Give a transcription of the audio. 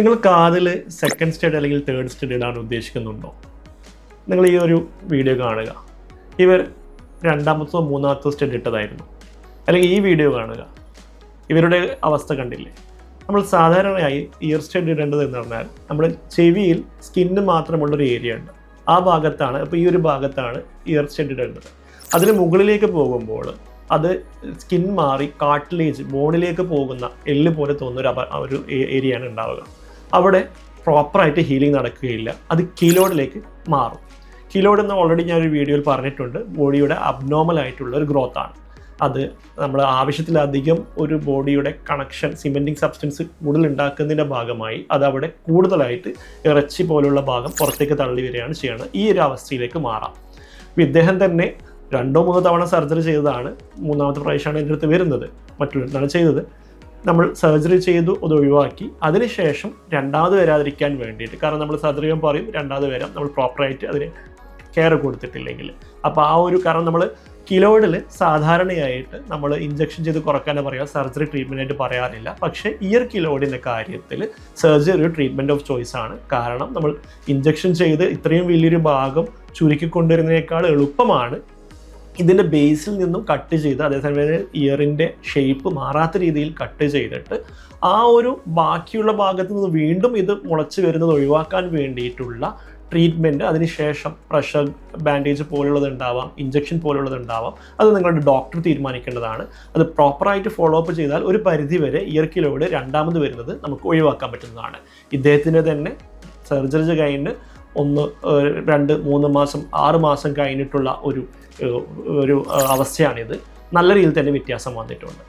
നിങ്ങൾ കാതിൽ second study അല്ലെങ്കിൽ തേർഡ് സ്റ്റഡി ഇടാൻ ഉദ്ദേശിക്കുന്നുണ്ടോ? നിങ്ങൾ ഈ ഒരു വീഡിയോ കാണുക. ഇവർ രണ്ടാമത്തോ മൂന്നാമത്തോ സ്റ്റഡി ഇട്ടതായിരുന്നു. അല്ലെങ്കിൽ ഈ വീഡിയോ കാണുക. ഇവരുടെ അവസ്ഥ കണ്ടില്ലേ? നമ്മൾ സാധാരണയായി ഇയർ സ്റ്റേഡ് ഇടേണ്ടത് എന്ന് പറഞ്ഞാൽ നമ്മുടെ ചെവിയിൽ സ്കിന്ന് മാത്രമുള്ളൊരു ഏരിയ ഉണ്ട്. ആ ഭാഗത്താണ് ഇപ്പോൾ ഈ ഒരു ഭാഗത്താണ് ഇയർ സ്റ്റേഡ് ഇടേണ്ടത്. അതിന് മുകളിലേക്ക് പോകുമ്പോൾ അത് സ്കിൻ മാറി കാട്ടിലേജ് ബോണിലേക്ക് പോകുന്ന എല്ല് പോലെ തോന്നുന്ന ഒരു ഒരു ഏരിയയാണ് ഉണ്ടാവുക. അവിടെ പ്രോപ്പറായിട്ട് ഹീലിംഗ് നടക്കുകയില്ല. അത് കിലോഡിലേക്ക് മാറും. കിലോഡ് എന്ന് ഓൾറെഡി ഞാൻ ഒരു വീഡിയോയിൽ പറഞ്ഞിട്ടുണ്ട്. ബോഡിയുടെ അബ്നോർമൽ ആയിട്ടുള്ള ഒരു ഗ്രോത്ത് ആണ്. അത് നമ്മൾ ആവശ്യത്തിലധികം ഒരു ബോഡിയുടെ കണക്ഷൻ സിമെന്റിങ് സബ്സ്റ്റൻസ് കൂടുതൽ ഉണ്ടാക്കുന്നതിന്റെ ഭാഗമായി അത് അവിടെ കൂടുതലായിട്ട് ഇറച്ചി പോലുള്ള ഭാഗം പുറത്തേക്ക് തള്ളി വരികയാണ് ചെയ്യുന്നത്. ഈ ഒരു അവസ്ഥയിലേക്ക് മാറാം. അപ്പോൾ ഇദ്ദേഹം തന്നെ രണ്ടോ മൂന്നോ തവണ സർജറി ചെയ്തതാണ്. മൂന്നാമത്തെ പ്രാവശ്യമാണ് അടുത്ത് വരുന്നത്. മറ്റുള്ളവരാണ് ചെയ്തത്. നമ്മൾ സർജറി ചെയ്തു അത് ഒഴിവാക്കി. അതിനുശേഷം രണ്ടാമത് വരാതിരിക്കാൻ വേണ്ടിയിട്ട് കാരണം നമ്മൾ സർജറി പറയും രണ്ടാമത് വരാം. നമ്മൾ പ്രോപ്പറായിട്ട് അതിന് കെയർ കൊടുത്തിട്ടില്ലെങ്കിൽ. അപ്പോൾ ആ ഒരു കാരണം നമ്മൾ കിലോഡിൽ സാധാരണയായിട്ട് നമ്മൾ ഇഞ്ചക്ഷൻ ചെയ്ത് കുറയ്ക്കാനേ പറയാം സർജറി ട്രീറ്റ്മെന്റ് ആയിട്ട് പറയാറില്ല. പക്ഷേ ഇയർ കിലോഡിന്റെ കാര്യത്തിൽ സർജറി ഒരു ട്രീറ്റ്മെന്റ് ഓഫ് ചോയ്സ് ആണ്. കാരണം നമ്മൾ ഇഞ്ചക്ഷൻ ചെയ്ത് ഇത്രയും വലിയൊരു ഭാഗം ചുരുക്കിക്കൊണ്ടുവരുന്നതിനേക്കാൾ എളുപ്പമാണ് ഇതിന്റെ ബേസിൽ നിന്നും കട്ട് ചെയ്ത് അതേസമയം ഇയറിന്റെ ഷേപ്പ് മാറാത്ത രീതിയിൽ കട്ട് ചെയ്തിട്ട് ആ ഒരു ബാക്കിയുള്ള ഭാഗത്ത് നിന്ന് വീണ്ടും ഇത് മുളച്ച് വരുന്നത് ഒഴിവാക്കാൻ വേണ്ടിയിട്ടുള്ള ട്രീറ്റ്മെന്റ് അതിനുശേഷം പ്രഷർ ബാൻഡേജ് പോലുള്ളത് ഉണ്ടാവാം ഇഞ്ചക്ഷൻ പോലുള്ളത് ഉണ്ടാവാം. അത് നിങ്ങളുടെ ഡോക്ടർ തീരുമാനിക്കേണ്ടതാണ്. അത് പ്രോപ്പറായിട്ട് ഫോളോ അപ്പ് ചെയ്താൽ ഒരു പരിധി വരെ ഇയർ കിലോയുടെ രണ്ടാമത് വരുന്നത് നമുക്ക് ഒഴിവാക്കാൻ പറ്റുന്നതാണ്. ഇദ്ദേഹത്തിന്റെ തന്നെ സർജറി കഴിഞ്ഞ് ഒന്ന് രണ്ട് മൂന്ന് മാസം ആറ് മാസം കഴിഞ്ഞിട്ടുള്ള ഒരു ഒരു അവസ്ഥയാണിത്. നല്ല രീതിയിൽ തന്നെ വ്യത്യാസം വന്നിട്ടുണ്ട്.